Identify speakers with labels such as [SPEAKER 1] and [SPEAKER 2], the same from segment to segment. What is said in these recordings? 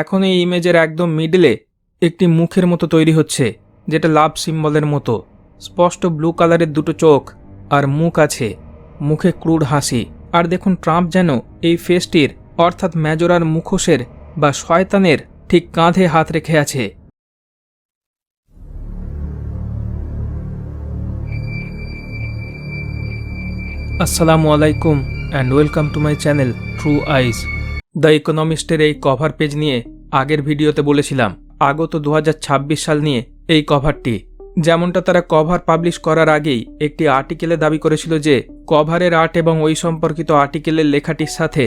[SPEAKER 1] এখন এই ইমেজের একদম মিডলে একটি মুখের মতো তৈরি হচ্ছে, যেটা লাভ সিম্বলের মতো। স্পষ্ট ব্লু কালারের দুটো চোখ আর মুখ আছে। মুখে ক্রুড হাসি। আর দেখুন ট্রাম্প যেন এই ফেসটির, অর্থাৎ ম্যাজোরার মুখোশের বা শয়তানের, ঠিক কাঁধে হাত রেখে আছে। আসসালামু আলাইকুম and welcome to my channel true eyes the ইকোনমিস্টের এই কভার পেজ নিয়ে আগের ভিডিওতে বলেছিলাম, আগত দু হাজার ছাব্বিশ সাল নিয়ে এই কভারটি যেমনটা তারা কভার পাবলিশ করার আগেই একটি আর্টিকেলে দাবি করেছিল যে কভারের আর্ট এবং ওই সম্পর্কিত আর্টিকেলের লেখাটির সাথে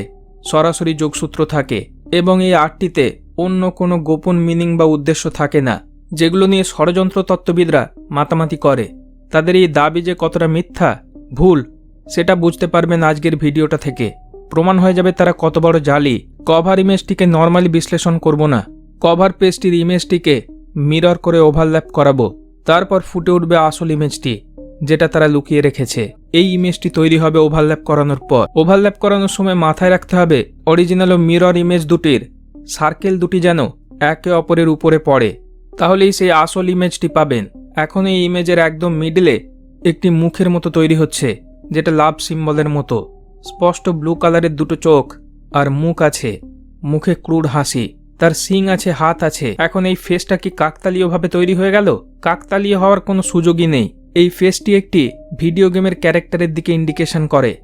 [SPEAKER 1] সরাসরি যোগসূত্র থাকে এবং এই আর্টটিতে অন্য কোনো গোপন মিনিং বা উদ্দেশ্য থাকে না, যেগুলো নিয়ে ষড়যন্ত্র তত্ত্ববিদরা মাতামাতি করে। তাদের এই দাবি যে কতটা মিথ্যা, ভুল, সেটা বুঝতে পারবেন আজকের ভিডিওটা থেকে। প্রমাণ হয়ে যাবে তারা কত বড় জালি। কভার ইমেজটিকে নর্মালি বিশ্লেষণ করব না। কভার পেজটির ইমেজটিকে মিরর করে ওভারল্যাপ করাবো। তারপর ফুটে উঠবে আসল ইমেজটি, যেটা তারা লুকিয়ে রেখেছে। এই ইমেজটি তৈরি হবে ওভারল্যাপ করানোর পর। ওভারল্যাপ করানোর সময় মাথায় রাখতে হবে অরিজিনাল ও মিরর ইমেজ দুটির সার্কেল দুটি যেন একে অপরের উপরে পড়ে। তাহলেই সেই আসল ইমেজটি পাবেন। এখন এই ইমেজের একদম মিডলে একটি মুখের মতো তৈরি হচ্ছে, যেটা লাভ সিম্বলের মতো। স্পষ্ট ব্লু কালারের দুটো চোখ আর মুখ আছে। মুখে ক্রুড হাসি। তার সিং আছে, হাত আছে। এখন এই ফেসটা কি কাকতালীয়ভাবে তৈরি হয়ে গেল? কাকতালীয় হওয়ার কোনো সুযোগই নেই। এই ফেসটি একটি ভিডিও গেমের ক্যারেক্টারের দিকে ইন্ডিকেশন করে।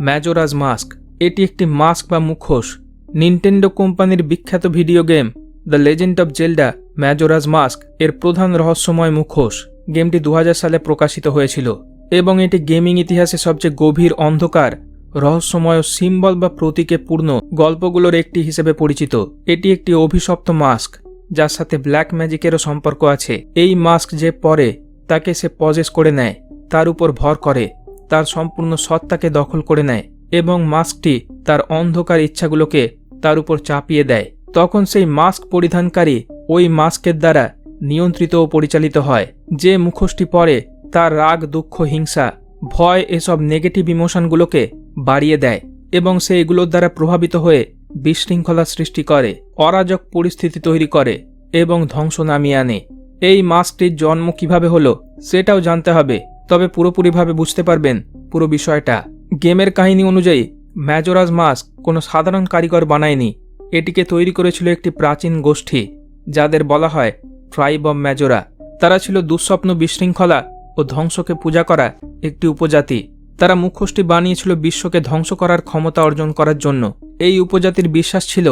[SPEAKER 1] Majora's mask. এটি একটি মাস্ক বা মুখোশ। নিনটেন্ডো কোম্পানির বিখ্যাত video game the legend of Zelda Majora's mask, এর প্রধান রহস্যময় মুখোশ। গেমটি দু হাজার সালে প্রকাশিত হয়েছিল এবং এটি গেমিং ইতিহাসে সবচেয়ে গভীর অন্ধকার রহস্যময় সিম্বল বা প্রতীকে পূর্ণ গল্পগুলোর একটি হিসেবে পরিচিত। এটি একটি অভিশপ্ত মাস্ক, যার সাথে ব্ল্যাক ম্যাজিকেরও সম্পর্ক আছে। এই মাস্ক যে পরে, তাকে সে পজেস করে নেয়, তার উপর ভর করে, তার সম্পূর্ণ সত্তাকে দখল করে নেয় এবং মাস্কটি তার অন্ধকার ইচ্ছাগুলোকে তার উপর চাপিয়ে দেয়। তখন সেই মাস্ক পরিধানকারী ওই মাস্কের দ্বারা নিয়ন্ত্রিত ও পরিচালিত হয়। যে মুখোশটি পরে, তার রাগ, দুঃখ, হিংসা, ভয়, এসব নেগেটিভ ইমোশনগুলোকে বাড়িয়ে দেয় এবং সে এগুলোর দ্বারা প্রভাবিত হয়ে বিশৃঙ্খলা সৃষ্টি করে, অরাজক পরিস্থিতি তৈরি করে এবং ধ্বংস নামিয়ে আনে। এই মাস্কটির জন্ম কীভাবে হলো সেটাও জানতে হবে, তবে পুরোপুরিভাবে বুঝতে পারবেন পুরো বিষয়টা। গেমের কাহিনী অনুযায়ী ম্যাজোরাজ মাস্ক কোনো সাধারণ কারিগর বানায়নি। এটিকে তৈরি করেছিল একটি প্রাচীন গোষ্ঠী, যাদের বলা হয় ট্রাইব অব ম্যাজোরা। তারা ছিল দুঃস্বপ্ন বিশৃঙ্খলা ও ধ্বংসকে পূজা করা একটি উপজাতি। তারা মুখোশটি বানিয়েছিল বিশ্বকে ধ্বংস করার ক্ষমতা অর্জন করার জন্য। এই উপজাতির বিশ্বাস ছিল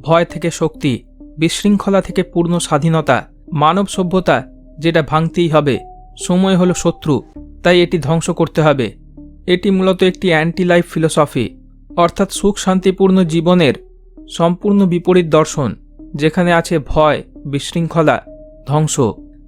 [SPEAKER 1] ভয় থেকে শক্তি, বিশৃঙ্খলা থেকে পূর্ণ স্বাধীনতা, মানব সভ্যতা যেটা ভাঙতেই হবে, সময় হলো শত্রু, তাই এটি ধ্বংস করতে হবে। এটি মূলত একটি অ্যান্টি লাইফ ফিলোসফি অর্থাৎ সুখ শান্তিপূর্ণ জীবনের সম্পূর্ণ বিপরীত দর্শন, যেখানে আছে ভয়, বিশৃঙ্খলা, ধ্বংস।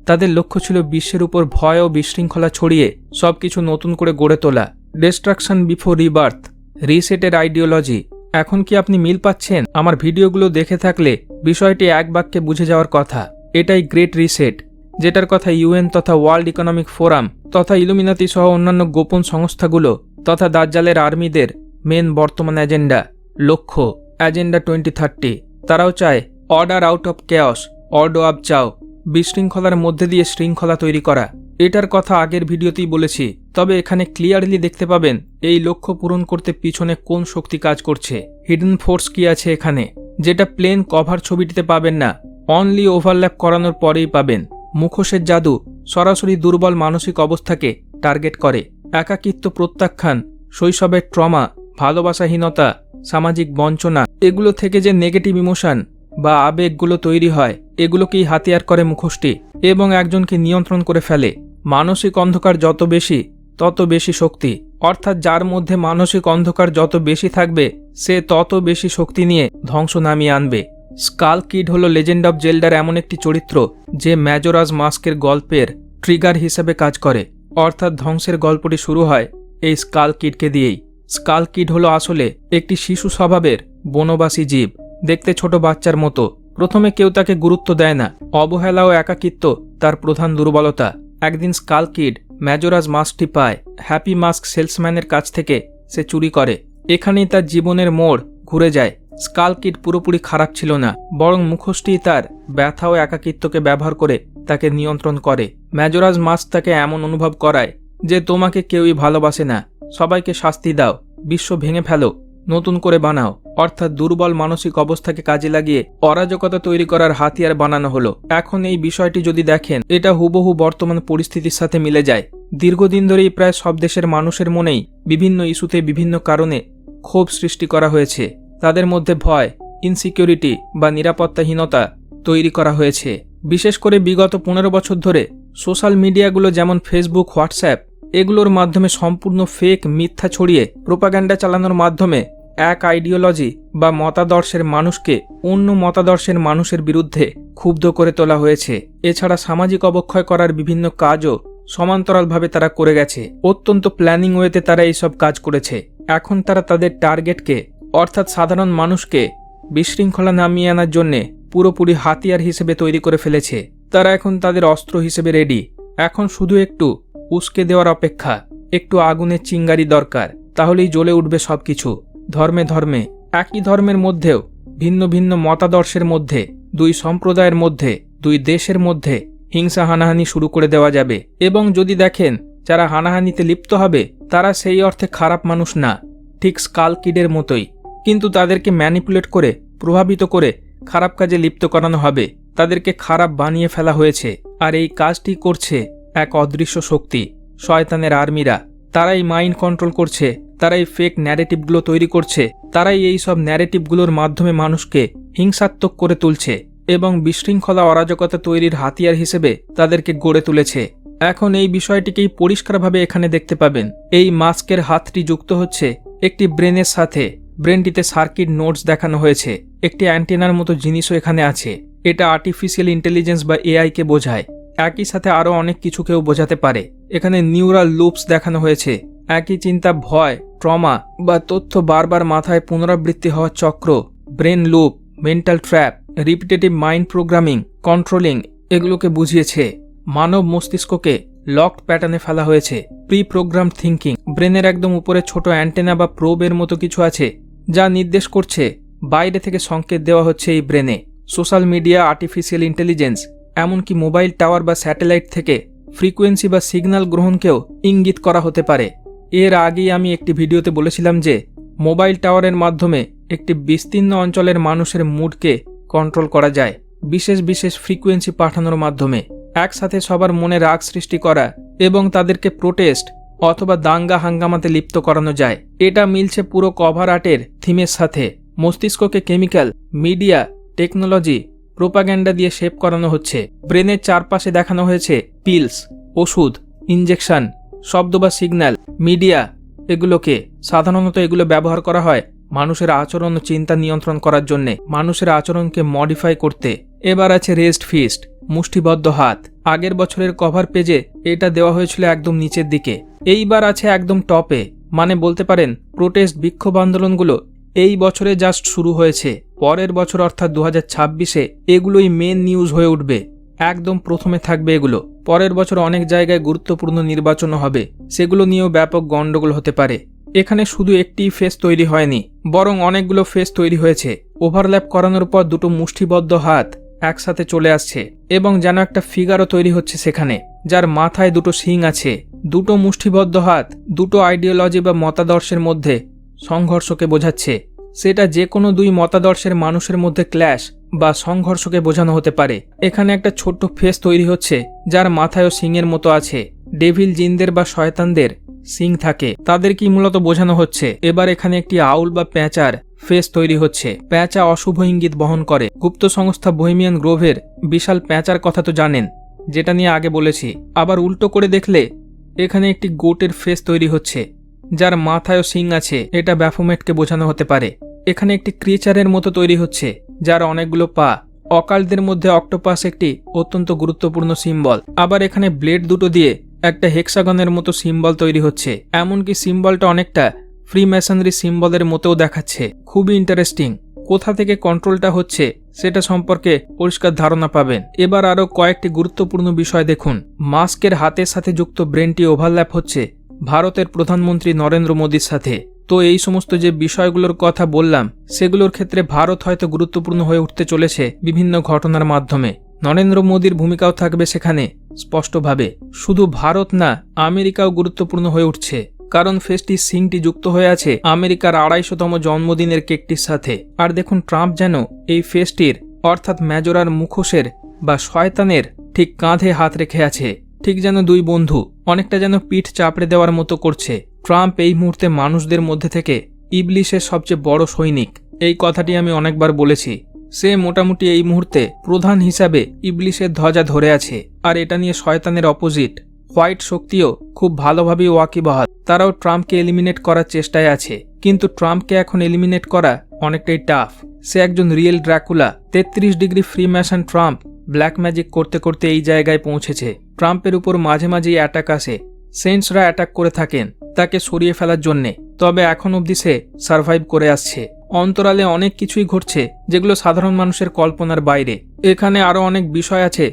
[SPEAKER 1] তাদের লক্ষ্য ছিল বিশ্বের উপর ভয় ও বিশৃঙ্খলা ছড়িয়ে সবকিছু নতুন করে গড়ে তোলা। ডিস্ট্রাকশন বিফোর রিবার্থ রিসেটের আইডিওলজি এখন কি আপনি মিল পাচ্ছেন? আমার ভিডিওগুলো দেখে থাকলে বিষয়টি এক বাক্যে বুঝে যাওয়ার কথা। এটাই গ্রেট রিসেট যেটার কথা ইউএন তথা ওয়ার্ল্ড ইকোনমিক ফোরাম তথা ইলুমিনাতি সহ অন্যান্য গোপন সংস্থাগুলো তথা দাজ্জালের আর্মিদের মেন বর্তমান এজেন্ডা লক্ষ্য এজেন্ডা টোয়েন্টি থার্টি তারাও চায় অর্ডার আউট অফ কেয়স অর্ডো আপ চাও। বিশৃঙ্খলার মধ্যে দিয়ে শৃঙ্খলা তৈরি করা। এটার কথা আগের ভিডিওতেই বলেছি, তবে এখানে ক্লিয়ারলি দেখতে পাবেন এই লক্ষ্য পূরণ করতে পিছনে কোন শক্তি কাজ করছে। হিডেন ফোর্স কি আছে এখানে, যেটা প্লেন কভার ছবিটিতে পাবেন না। অনলি ওভারল্যাপ করানোর পরেই পাবেন। মুখোশের জাদু সরাসরি দুর্বল মানসিক অবস্থাকে টার্গেট করে। একাকিত্ব প্রত্যাখ্যান, শৈশবের ট্রমা, ভালোবাসাহীনতা, সামাজিক বঞ্চনা, এগুলো থেকে যে নেগেটিভ ইমোশন বা আবেগগুলো তৈরি হয়, এগুলোকেই হাতিয়ার করে মুখোশটি এবং একজনকে নিয়ন্ত্রণ করে ফেলে। মানসিক অন্ধকার যত বেশি, তত বেশি শক্তি। অর্থাৎ যার মধ্যে মানসিক অন্ধকার যত বেশি থাকবে, সে তত বেশি শক্তি নিয়ে ধ্বংস নামিয়ে আনবে। স্কাল কিড হল লেজেন্ড অব জেল্ডার এমন একটি চরিত্র যে ম্যাজোরাজ মাস্কের গল্পের ট্রিগার হিসেবে কাজ করে। অর্থাৎ ধ্বংসের গল্পটি শুরু হয় এই স্কাল কিডকে দিয়েই। স্কাল কিড হলো আসলে একটি শিশু স্বভাবের বনবাসী জীব। দেখতে ছোট বাচ্চার মতো। প্রথমে কেউ তাকে গুরুত্ব দেয় না। অবহেলা ও একাকিত্ব তার প্রধান দুর্বলতা। একদিন স্কাল কিড ম্যাজোরাজ মাস্কটি পায়। হ্যাপি মাস্ক সেলসম্যানের কাছ থেকে সে চুরি করে। এখানেই তার জীবনের মোড় ঘুরে যায়। স্কাল কিট পুরোপুরি খারাপ ছিল না, বরং মুখোশটি তার ব্যথা ও একাকিত্বকে ব্যবহার করে তাকে নিয়ন্ত্রণ করে। ম্যাজোরাজ মাস্ক তাকে এমন অনুভব করায় যে তোমাকে কেউই ভালোবাসে না। সবাইকে শাস্তি দাও। বিশ্ব ভেঙে ফেলো। নতুন করে বানাও। অর্থাৎ দুর্বল মানসিক অবস্থাকে কাজে লাগিয়ে অরাজকতা তৈরি করার হাতিয়ার বানানো হলো। এখন এই বিষয়টি যদি দেখেন, এটা হুবহু বর্তমান পরিস্থিতির সাথে মিলে যায়। দীর্ঘদিন ধরেই প্রায় সব দেশের মানুষের মনেই বিভিন্ন ইস্যুতে বিভিন্ন কারণে ক্ষোভ সৃষ্টি করা হয়েছে। তাদের মধ্যে ভয় ইনসিকিউরিটি বা নিরাপত্তাহীনতা তৈরি করা হয়েছে। বিশেষ করে বিগত পনেরো বছর ধরে সোশ্যাল মিডিয়াগুলো যেমন ফেসবুক হোয়াটসঅ্যাপ এগুলোর মাধ্যমে সম্পূর্ণ ফেক মিথ্যা ছড়িয়ে প্রোপাগ্যান্ডা চালানোর মাধ্যমে এক আইডিওলজি বা মতাদর্শের মানুষকে অন্য মতাদর্শের মানুষের বিরুদ্ধে ক্ষুব্ধ করে তোলা হয়েছে। এছাড়া সামাজিক অবক্ষয় করার বিভিন্ন কাজও সমান্তরালভাবে তারা করে গেছে। অত্যন্ত প্ল্যানিং ওয়েতে তারা এইসব কাজ করেছে। এখন তারা তাদের টার্গেটকে অর্থাৎ সাধারণ মানুষকে, বিশৃঙ্খলা নামিয়ে আনার জন্যে পুরোপুরি হাতিয়ার হিসেবে তৈরি করে ফেলেছে। তারা এখন তাদের অস্ত্র হিসেবে রেডি এখন শুধু একটু উস্কে দেওয়ার অপেক্ষা একটু আগুনের চিঙ্গারি দরকার, তাহলেই জ্বলে উঠবে সবকিছু। ধর্মে ধর্মে, একই ধর্মের মধ্যেও, ভিন্ন ভিন্ন মতাদর্শের মধ্যে, দুই সম্প্রদায়ের মধ্যে, দুই দেশের মধ্যে হিংসা হানাহানি শুরু করে দেওয়া যাবে। এবং যদি দেখেন, যারা হানাহানিতে লিপ্ত হবে, তারা সেই অর্থে খারাপ মানুষ না, ঠিক স্কালকিডের মতোই। কিন্তু তাদেরকে ম্যানিপুলেট করে, প্রভাবিত করে, খারাপ কাজে লিপ্ত করানো হবে। তাদেরকে খারাপ বানিয়ে ফেলা হয়েছে। আর এই কাজটি করছে এক অদৃশ্য শক্তি, শয়তানের আর্মিরা। তারাই মাইন্ড কন্ট্রোল করছে, তারাই ফেক ন্যারেটিভগুলো তৈরি করছে, তারাই এই সব ন্যারেটিভগুলোর মাধ্যমে মানুষকে হিংসাত্মক করে তুলছে এবং বিশৃঙ্খলা অরাজকতা তৈরির হাতিয়ার হিসেবে তাদেরকে গড়ে তুলেছে। এখন এই বিষয়টিকেই পরিষ্কারভাবে এখানে দেখতে পাবেন। এই মাস্কের হাতটি যুক্ত হচ্ছে একটি ব্রেনের সাথে। ব্রেনটিতে সার্কিট নোটস দেখানো হয়েছে। একটি অ্যান্টেনার মতো জিনিসও এখানে আছে। এটা আর্টিফিশিয়াল ইন্টেলিজেন্স বা এআইকে বোঝায়। একই সাথে আরও অনেক কিছুকেও বোঝাতে পারে। এখানে নিউরাল লুপস দেখানো হয়েছে। একই চিন্তা ভয়, ট্রমা বা তথ্য বারবার মাথায় পুনরাবৃত্তি হওয়ার চক্র, brain loop, mental trap, repetitive mind programming, controlling এগুলোকে বুঝিয়েছে। মানব মস্তিষ্ককে লকড প্যাটার্নে ফেলা হয়েছে। প্রি প্রোগ্রাম থিঙ্কিং ব্রেনের একদম উপরে ছোট অ্যান্টেনা বা প্রোবের মতো কিছু আছে, যা নির্দেশ করছে, বাইরে থেকে সংকেত দেওয়া হচ্ছে এই ব্রেনে। সোশ্যাল মিডিয়া, আর্টিফিশিয়াল ইন্টেলিজেন্স এমনকি মোবাইল টাওয়ার বা স্যাটেলাইট থেকে ফ্রিকোয়েন্সি বা সিগন্যাল গ্রহণকেও ইঙ্গিত করা হতে পারে। এর আগেই আমি একটি ভিডিওতে বলেছিলাম যে, মোবাইল টাওয়ারের মাধ্যমে একটি বিস্তীর্ণ অঞ্চলের মানুষের মুডকে কন্ট্রোল করা যায়, বিশেষ বিশেষ ফ্রিকোয়েন্সি পাঠানোর মাধ্যমে। একসাথে সবার মনে রাগ সৃষ্টি করা এবং তাদেরকে প্রোটেস্ট অথবা দাঙ্গা হাঙ্গামাতে লিপ্ত করানো যায়। এটা মিলছে পুরো কভার আর্টের থিমের সাথে। মস্তিষ্ককে কেমিক্যাল, মিডিয়া, টেকনোলজি প্রোপাগ্যান্ডা দিয়ে শেপ করানো হচ্ছে। ব্রেনের চারপাশে দেখানো হয়েছে পিলস, ওষুধ ইঞ্জেকশন শব্দ বা সিগন্যাল, মিডিয়া এগুলোকে। সাধারণত এগুলো ব্যবহার করা হয় মানুষের আচরণ ও চিন্তা নিয়ন্ত্রণ করার জন্য। মানুষের আচরণকে মডিফাই করতে। এবার আছে রেস্ট ফিস্ট মুষ্টিবদ্ধ হাত। আগের বছরের কভার পেজে এটা দেওয়া হয়েছিল একদম নিচের দিকে। এইবার আছে একদম টপে মানে বলতে পারেন প্রোটেস্ট বিক্ষোভ আন্দোলনগুলো এই বছরে জাস্ট শুরু হয়েছে। পরের বছর অর্থাৎ দু হাজার ছাব্বিশে এগুলোই মেন নিউজ হয়ে উঠবে। একদম প্রথমে থাকবে এগুলো। পরের বছর অনেক জায়গায় গুরুত্বপূর্ণ নির্বাচনও হবে। সেগুলো নিয়েও ব্যাপক গণ্ডগোল হতে পারে। এখানে শুধু একটি ফেস তৈরি হয়নি, বরং অনেকগুলো ফেস তৈরি হয়েছে। ওভারল্যাপ করানোর পর দুটো মুষ্টিবদ্ধ হাত একসাথে চলে আসছে এবং যেন একটা ফিগারও তৈরি হচ্ছে সেখানে, যার মাথায় দুটো শিং আছে। দুটো মুষ্টিবদ্ধ হাত, দুটো আইডিওলজি বা মতাদর্শের মধ্যে সংঘর্ষকে বোঝাচ্ছে। সেটা যে কোনো দুই মতাদর্শের মানুষের মধ্যে ক্ল্যাশ বা সংঘর্ষকে বোঝানো হতে পারে। এখানে একটা ছোট্ট ফেস তৈরি হচ্ছে, যার মাথায়ও সিংয়ের মতো আছে। ডেভিল জিনদের বা শয়তানদের সিং থাকে তাদের কি মূলত বোঝানো হচ্ছে। এবার এখানে একটি আউল বা প্যাঁচার ফেস তৈরি হচ্ছে। প্যাঁচা অশুভ ইঙ্গিত বহন করে। গুপ্ত সংস্থা বহিমিয়ান গ্রোভের বিশাল প্যাঁচার কথা তো জানেন, যেটা নিয়ে আগে বলেছি। আবার উল্টো করে দেখলে, এখানে একটি গোটের ফেস তৈরি হচ্ছে। যার মাথায়ও সিং আছে, এটা ব্যাফোমেটকে বোঝানো হতে পারে। এখানে একটি ক্রিচারের মতো তৈরি হচ্ছে, যার অনেকগুলো পা। অকালদের মধ্যে অক্টোপাস একটি অত্যন্ত গুরুত্বপূর্ণ সিম্বল। আবার এখানে ব্লেড দুটো দিয়ে একটা হেক্সাগনের মতো সিম্বল তৈরি হচ্ছে। এমনকি সিম্বলটা অনেকটা ফ্রি মেশনারি সিম্বলের মতোও দেখাচ্ছে। খুবই ইন্টারেস্টিং। কোথা থেকে কন্ট্রোলটা হচ্ছে, সেটা সম্পর্কে পরিষ্কার ধারণা পাবেন। এবার আরও কয়েকটি গুরুত্বপূর্ণ বিষয় দেখুন। মাস্কের হাতের সাথে যুক্ত ব্রেনটি ওভারল্যাপ হচ্ছে। ভারতের প্রধানমন্ত্রী নরেন্দ্র মোদীর সাথে। তো এই সমস্ত যে বিষয়গুলোর কথা বললাম, সেগুলোর ক্ষেত্রে ভারত হয়তো গুরুত্বপূর্ণ হয়ে উঠতে চলেছে বিভিন্ন ঘটনার মাধ্যমে। নরেন্দ্র মোদীর ভূমিকাও থাকবে সেখানে, স্পষ্টভাবে। শুধু ভারত না, আমেরিকাও গুরুত্বপূর্ণ হয়ে উঠছে। কারণ ফেসটির সিংটি যুক্ত হয়ে আছে আমেরিকার আড়াইশোতম জন্মদিনের কেকটির সাথে। আর দেখুন ট্রাম্প যেন এই ফেসটির, অর্থাৎ ম্যাজোরার মুখোশের বা শয়তানের ঠিক কাঁধে হাত রেখে আছে। ঠিক যেন দুই বন্ধু অনেকটা যেন পিঠ চাপড়ে দেওয়ার মতো করছে। ট্রাম্প এই মুহূর্তে মানুষদের মধ্যে থেকে ইবলিশের সবচেয়ে বড় সৈনিক। এই কথাটি আমি অনেকবার বলেছি। সে মোটামুটি এই মুহূর্তে প্রধান হিসাবে ইবলিশের ধ্বজা ধরে আছে। আর এটা নিয়ে শয়তানের অপোজিট হোয়াইট শক্তিও খুব ভালোভাবেই ওয়াকিবহাল। তারাও ট্রাম্পকে এলিমিনেট করার চেষ্টায় আছে। কিন্তু ট্রাম্পকে এখন এলিমিনেট করা অনেকটাই টাফ সে একজন রিয়েল ড্রাকুলা তেত্রিশ degree freemason Trump black magic করতে করতে এই জায়গায় পৌঁছেছে। ট্রাম্পের উপর মাঝে মাঝেই অ্যাটাক আসে। সেন্সরা অ্যাটাক করে থাকেন, তাকে সরিয়ে ফেলার জন্যে। তবে এখন অবধি সে সার্ভাইভ করে আসছে। অন্তরালে অনেক কিছুই ঘটছে, যেগুলো সাধারণ মানুষের কল্পনার বাইরে। এখানে আরও অনেক বিষয় আছে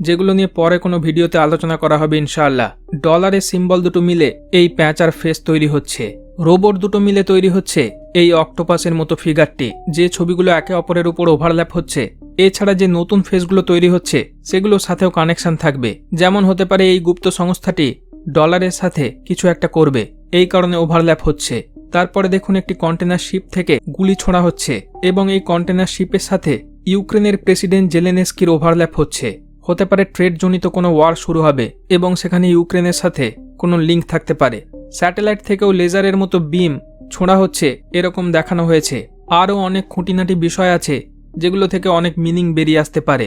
[SPEAKER 1] যেগুলো নিয়ে পরে কোনো ভিডিওতে আলোচনা করা হবে ইনশাআল্লাহ। ডলারের সিম্বল দুটো মিলে এই প্যাঁচার ফেস তৈরি হচ্ছে। রোবট দুটো মিলে তৈরি হচ্ছে এই অক্টোপাসের মতো ফিগারটি, যে ছবিগুলো একে অপরের উপর ওভারল্যাপ হচ্ছে। এছাড়া যে নতুন ফেসগুলো তৈরি হচ্ছে, সেগুলোর সাথেও কানেকশন থাকবে। যেমন হতে পারে এই গুপ্ত সংস্থাটি ডলারের সাথে কিছু একটা করবে, এই কারণে ওভারল্যাপ হচ্ছে। তারপরে দেখুন একটি কন্টেনার শিপ থেকে গুলি ছোঁড়া হচ্ছে এবং এই কন্টেনার শিপের সাথে ইউক্রেনের প্রেসিডেন্ট জেলেনেস্কির ওভারল্যাপ হচ্ছে। হতে পারে ট্রেডজনিত কোনো ওয়ার শুরু হবে এবং সেখানে ইউক্রেনের সাথে কোনো লিঙ্ক থাকতে পারে। স্যাটেলাইট থেকেও লেজারের মতো বিম ছোঁড়া হচ্ছে, এরকম দেখানো হয়েছে। আরও অনেক খুঁটিনাটি বিষয় আছে, যেগুলো থেকে অনেক মিনিং বেরিয়ে আসতে পারে।